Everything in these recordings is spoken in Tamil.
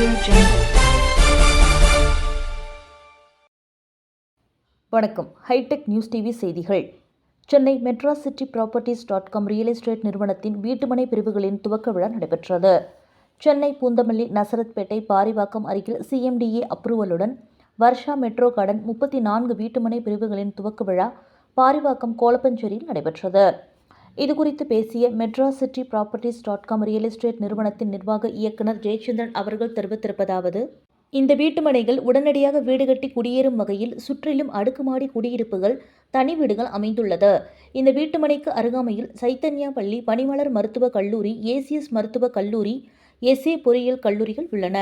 ஜெயம் வணக்கம் ஹைடெக் நியூஸ் டிவி செய்திகள். Chennai Madras city properties dot com real estate நிறுவனத்தின் வீட்டுமனை பிரிவுகளின் துவக்க விழா நடைபெற்றது. சென்னை பூந்தமல்லி நசரத்பேட்டை பாரிவாக்கம் அருகில் சிஎம்டிஏ அப்ரூவலுடன் வர்ஷா மெட்ரோ கார்டன் முப்பத்தி நான்கு வீட்டுமனை பிரிவுகளின் துவக்க விழா பாரிவாக்கம் கோலப்பஞ்சேரியில் நடைபெற்றது. இதுகுறித்து பேசிய Madras city properties dot com real estate நிறுவனத்தின் நிர்வாக இயக்குனர் ஜெயச்சந்திரன் அவர்கள் தெரிவித்திருப்பதாவது இந்த வீட்டுமனைகள் உடனடியாக வீடு கட்டி குடியேறும் வகையில் சுற்றிலும் அடுக்குமாடி குடியிருப்புகள் தனி வீடுகள் அமைந்துள்ளது. இந்த வீட்டுமனைக்கு அருகாமையில் சைத்தன்யா பள்ளி பனிமலர் மருத்துவக் கல்லூரி ஏசிஎஸ் மருத்துவக் கல்லூரி எஸ்ஏ பொறியியல் கல்லூரிகள் உள்ளன.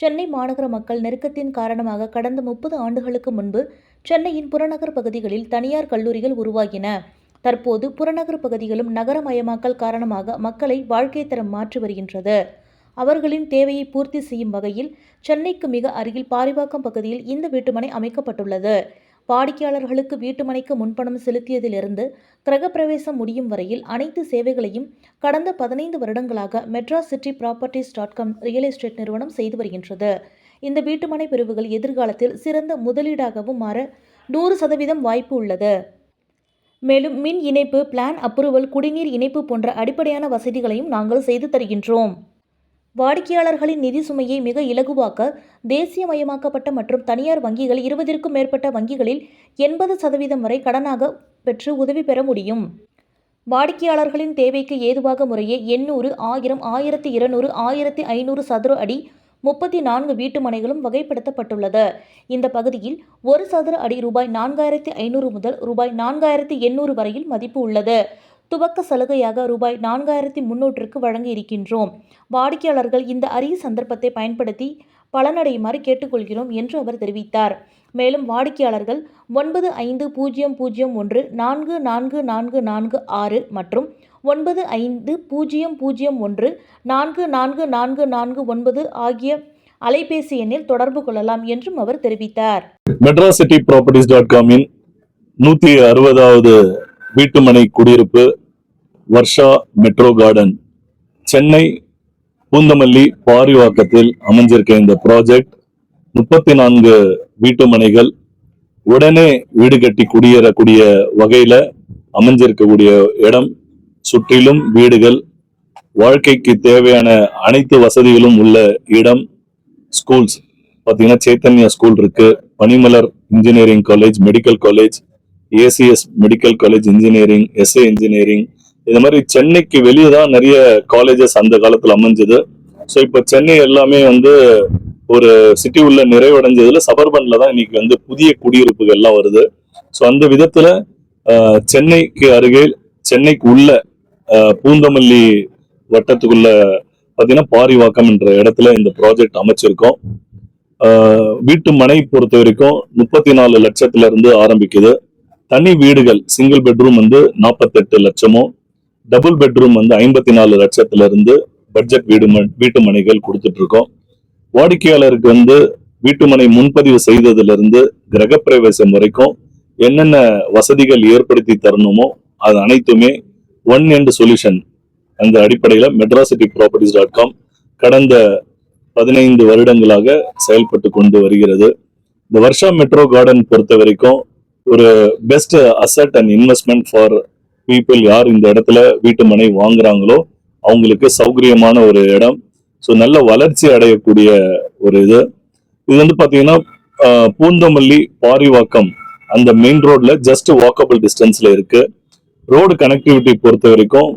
சென்னை மாநகர மக்கள் நெருக்கத்தின் காரணமாக கடந்த முப்பது ஆண்டுகளுக்கு முன்பு சென்னையின் புறநகர் பகுதிகளில் தனியார் கல்லூரிகள் உருவாகின. தற்போது புறநகர் பகுதிகளும் நகரமயமாக்கல் காரணமாக மக்களை வாழ்க்கை தரம் மாற்றி வருகின்றது. அவர்களின் தேவையை பூர்த்தி செய்யும் வகையில் சென்னைக்கு மிக அருகில் பாரிவாக்கம் பகுதியில் இந்த வீட்டுமனை அமைக்கப்பட்டுள்ளது. வாடிக்கையாளர்களுக்கு வீட்டுமனைக்கு முன்பணம் செலுத்தியதிலிருந்து கிரகப்பிரவேசம் முடியும் வரையில் அனைத்து சேவைகளையும் கடந்த பதினைந்து வருடங்களாக Madras city properties dot com real estate நிறுவனம் செய்து வருகின்றது. இந்த வீட்டுமனை பிரிவுகள் எதிர்காலத்தில் சிறந்த முதலீடாகவும் மாற நூறு சதவீதம் வாய்ப்பு உள்ளது. மேலும் மின் இணைப்பு பிளான் அப்ரூவல் குடிநீர் இணைப்பு போன்ற அடிப்படையான வசதிகளையும் நாங்கள் செய்து தருகின்றோம். வாடிக்கையாளர்களின் நிதி சுமையை மிக இலகுவாக்க தேசியமயமாக்கப்பட்ட மற்றும் தனியார் வங்கிகள் இருபதிற்கும் மேற்பட்ட வங்கிகளில் எண்பது சதவீதம் வரை கடனாக பெற்று உதவி பெற முடியும். வாடிக்கையாளர்களின் தேவைக்கு ஏதுவாக முறையே எண்ணூறு ஆயிரம் ஆயிரத்தி இருநூறு ஆயிரத்தி ஐநூறு சதுர அடி முப்பத்தி நான்கு வீட்டு மனைகளும் வகைப்படுத்தப்பட்டுள்ளது. இந்த பகுதியில் ஒரு சதுர அடி ரூபாய் நான்காயிரத்தி ஐநூறு முதல் ரூபாய் நான்காயிரத்தி எண்ணூறு வரையில் மதிப்பு உள்ளது. துவக்க சலுகையாக ரூபாய் நான்காயிரத்தி முன்னூற்றுக்கு வழங்க இருக்கின்றோம் வாடிக்கையாளர்கள் இந்த அரிய சந்தர்ப்பத்தை பயன்படுத்தி பலனடையுமாறு கேட்டுக்கொள்கிறோம் என்று அவர் தெரிவித்தார். மேலும் வாடிக்கையாளர்கள் ஒன்பது ஐந்து பூஜ்ஜியம் பூஜ்ஜியம் ஒன்று நான்கு நான்கு நான்கு நான்கு ஆறு மற்றும் ஒன்பது ஐந்து பூஜ்ஜியம் பூஜ்ஜியம் ஒன்று நான்கு நான்கு நான்கு நான்கு ஒன்பது ஆகிய அலைபேசி எண்ணில் தொடர்பு கொள்ளலாம் என்றும் அவர் தெரிவித்தார். மெட்ராஸ் சிட்டி ப்ராப்பர்ட்டிஸ் டாட் காமின் நூற்றி அறுபதாவது வீட்டுமனை குடியிருப்பு வர்ஷா மெட்ரோ கார்டன் சென்னை பூந்தமல்லி பாரிவாக்கத்தில் அமைஞ்சிருக்க இந்த ப்ராஜெக்ட் முப்பத்தி நான்கு வீட்டுமனைகள் உடனே வீடு கட்டி குடியேறக்கூடிய வகையில அமைஞ்சிருக்கக்கூடிய இடம். சுற்றிலும் வீடுகள் வாழ்க்கைக்கு தேவையான அனைத்து வசதிகளும் உள்ள இடம். ஸ்கூல்ஸ் பார்த்தீங்கன்னா சைத்தன்யா ஸ்கூல் இருக்கு. Panimalar engineering college medical college ACS medical college engineering SA engineering இது மாதிரி சென்னைக்கு வெளியே தான் நிறைய காலேஜஸ் அந்த காலத்துல அமைஞ்சது. ஸோ இப்போ சென்னை எல்லாமே வந்து ஒரு சிட்டி உள்ள நிறைவடைஞ்சதுல சபர்பன்ல தான் இன்னைக்கு வந்து புதிய குடியிருப்புகள் எல்லாம் வருது. ஸோ அந்த விதத்துல சென்னைக்கு அருகே சென்னைக்கு உள்ள பூந்தமல்லி வட்டத்துக்குள்ள பார்த்தீங்கன்னா பாரிவாக்கம் என்ற இடத்துல இந்த ப்ராஜெக்ட் அமைச்சிருக்கோம். வீட்டு மனை பொறுத்த வரைக்கும் முப்பத்தி நாலு லட்சத்துல இருந்து ஆரம்பிக்குது. தனி வீடுகள் சிங்கிள் பெட்ரூம் வந்து நாற்பத்தெட்டு லட்சமும். டபுள் பெட்ரூம் வந்து ஐம்பத்தி நாலு லட்சத்துல இருந்து பட்ஜெட் வீடு வீட்டு மனைகள் கொடுத்துட்டு இருக்கோம் வாடிக்கையாளருக்கு வந்து வீட்டுமனை முன்பதிவு செய்ததுல இருந்து கிரகப்பிரவேசம் வரைக்கும் என்னென்ன வசதிகள் ஏற்படுத்தி தரணுமோ அது அனைத்துமே ஒன் எண்ட் சொல்யூஷன் அந்த அடிப்படையில் மெட்ராசிட்டி ப்ராப்பர்ட்டிஸ் டாட் காம் கடந்த பதினைந்து வருடங்களாக செயல்பட்டு கொண்டு வருகிறது. இந்த வருஷா மெட்ரோ கார்டன் பொறுத்த வரைக்கும் ஒரு best asset and investment for people யார் இந்த இடத்துல வீட்டு மனை வாங்குறாங்களோ அவங்களுக்கு சௌகரியமான ஒரு இடம். ஸோ நல்ல வளர்ச்சி அடையக்கூடிய ஒரு இது. இது வந்து பார்த்தீங்கன்னா பூந்தமல்லி பாரிவாக்கம் அந்த மெயின் ரோட்ல ஜஸ்ட் வாக்கபிள் டிஸ்டன்ஸ்ல இருக்கு. ரோடு கனெக்டிவிட்டி பொறுத்த வரைக்கும்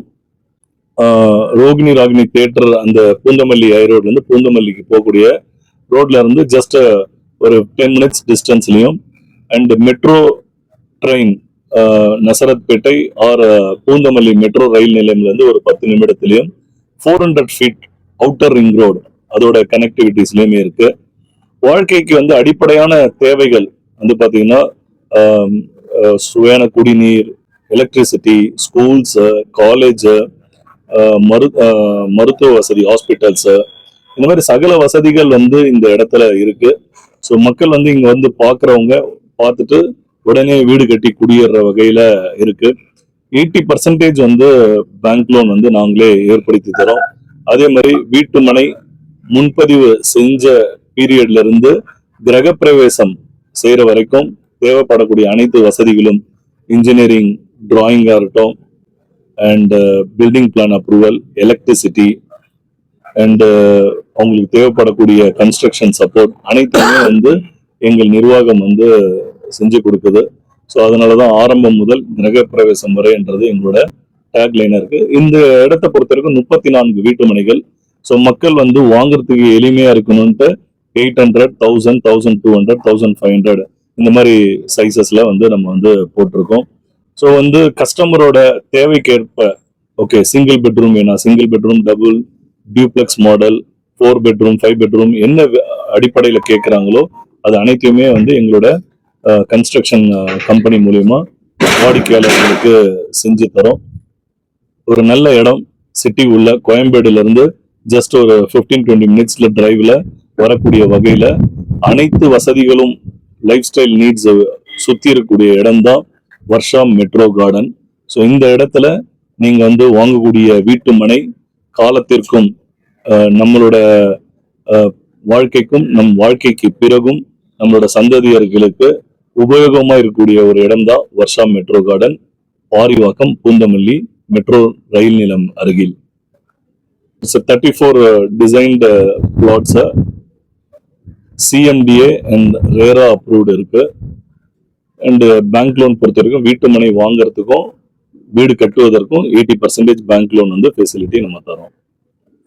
ரோகிணி ராகினி தியேட்டர் அந்த பூந்தமல்லி ஐ ரோட்லேருந்து பூந்தமல்லிக்கு போகக்கூடிய ரோட்ல இருந்து ஜஸ்ட் ஒரு ten minutes டிஸ்டன்ஸ்லையும் and metro train Nazarathpettai or Poonamallee metro ரயில் நிலையம்லேருந்து ஒரு பத்து நிமிடத்துலையும் four hundred feet outer ring road அதோட கனெக்டிவிட்டிஸ்லேயுமே இருக்கு. வாழ்க்கைக்கு வந்து அடிப்படையான தேவைகள் வந்து பார்த்தீங்கன்னா சுவையான குடிநீர் எலக்ட்ரிசிட்டி ஸ்கூல்ஸு காலேஜு மரு மருத்துவ வசதி ஹாஸ்பிட்டல்ஸு இந்த மாதிரி சகல வசதிகள் வந்து இந்த இடத்துல இருக்கு. ஸோ மக்கள் வந்து இங்கே வந்து பார்க்குறவங்க பார்த்துட்டு உடனே வீடு கட்டி குடியேற வகையில இருக்கு. எயிட்டி பர்சன்டேஜ் வந்து பேங்க் லோன் வந்து நாங்களே ஏற்படுத்தி தரோம். அதே மாதிரி வீட்டு மனை முன்பதிவு செஞ்ச பீரியட்ல இருந்து கிரகப்பிரவேசம் செய்யற வரைக்கும் தேவைப்படக்கூடிய அனைத்து வசதிகளும் இன்ஜினியரிங் டிராயிங்காக இருக்கட்டும் and building plan approval electricity and அவங்களுக்கு தேவைப்படக்கூடிய கன்ஸ்ட்ரக்ஷன் சப்போர்ட் அனைத்துமே வந்து எங்கள் நிர்வாகம் வந்து செஞ்சு கொடுக்குது. ஸோ அதனால தான் ஆரம்பம் முதல் கிரகப்பிரவேசம் வரைன்றது எங்களோட டேக்லைனாக இருக்குது இந்த இடத்தை பொறுத்த வரைக்கும் முப்பத்தி நான்கு வீட்டு மனைகள். ஸோ மக்கள் வந்து வாங்குறதுக்கு எளிமையாக இருக்கணும்ன்ட்டு eight hundred thousand thousand two hundred thousand five hundred இந்த மாதிரி சைஸஸில் வந்து நம்ம வந்து போட்டிருக்கோம். ஸோ வந்து கஸ்டமரோட தேவைக்கேற்ப ஓகே சிங்கிள் பெட்ரூம் வேணாம் single bedroom double duplex model four bedroom five bedroom என்ன அடிப்படையில் கேட்குறாங்களோ அது அனைத்தையுமே வந்து எங்களோட கன்ஸ்ட்ரக்ஷன் கம்பெனி மூலிமா வாடிக்கையாளர்களுக்கு செஞ்சு தரோம். ஒரு நல்ல இடம் சிட்டி உள்ள கோயம்பேடுல இருந்து ஜஸ்ட் ஒரு 15 டுவெண்ட்டி மினிட்ஸில் டிரைவில் வரக்கூடிய வகையில் அனைத்து வசதிகளும் லைஃப் ஸ்டைல் நீட்ஸ் சுற்றி இருக்கக்கூடிய இடம்தான் வர்ஷா மெட்ரோ கார்டன் ஸோ இந்த இடத்துல நீங்கள் வந்து வாங்கக்கூடிய வீட்டு மனை காலத்திற்கும் நம்மளோட வாழ்க்கைக்கும் நம் வாழ்க்கைக்கு பிறகும் நம்மளோட சந்ததியர்களுக்கு உபயோகமா இருக்கக்கூடிய ஒரு இடம் தான் Varsha metro garden. Parivakkam Poonamallee metro ரயில் நிலம் அருகில். இட்ஸ் தேர்ட்டி ஃபோர் டிசைன்டு பிளாட்ஸை சிஎம்டிஏ அண்ட் ரேரா அப்ரூவ்டு இருக்கு. அண்டு பேங்க் uh, லோன் பொறுத்த வரைக்கும் வீட்டு மனை வாங்குறதுக்கும் வீடு கட்டுவதற்கும் எயிட்டி பர்சன்டேஜ் பேங்க் லோன் வந்து ஃபெசிலிட்டி நம்ம தரோம்.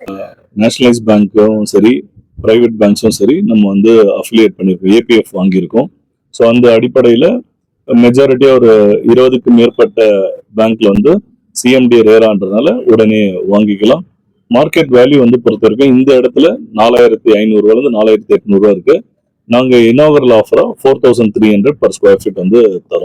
Uh, நேஷனலைஸ் பேங்க்கும் சரி பிரைவேட் பேங்க்ஸும் சரி நம்ம வந்து அஃபிலியேட் பண்ணியிருக்கோம் ஏபிஎஃப் வாங்கியிருக்கோம். ஸோ அந்த அடிப்படையில் மெஜாரிட்டியாக ஒரு இருபதுக்கு மேற்பட்ட பேங்க்ல வந்து சிஎம்டி ரேரான்றதுனால உடனே வாங்கிக்கலாம். மார்க்கெட் வேல்யூ வந்து பொறுத்த வரைக்கும் இந்த இடத்துல நாலாயிரத்தி ஐநூறுரூவாலேருந்து நாலாயிரத்தி எட்நூறுவா இருக்கு. நாங்கள் inaugural ஆஃபராக four thousand three hundred per square feet வந்து தரோம்.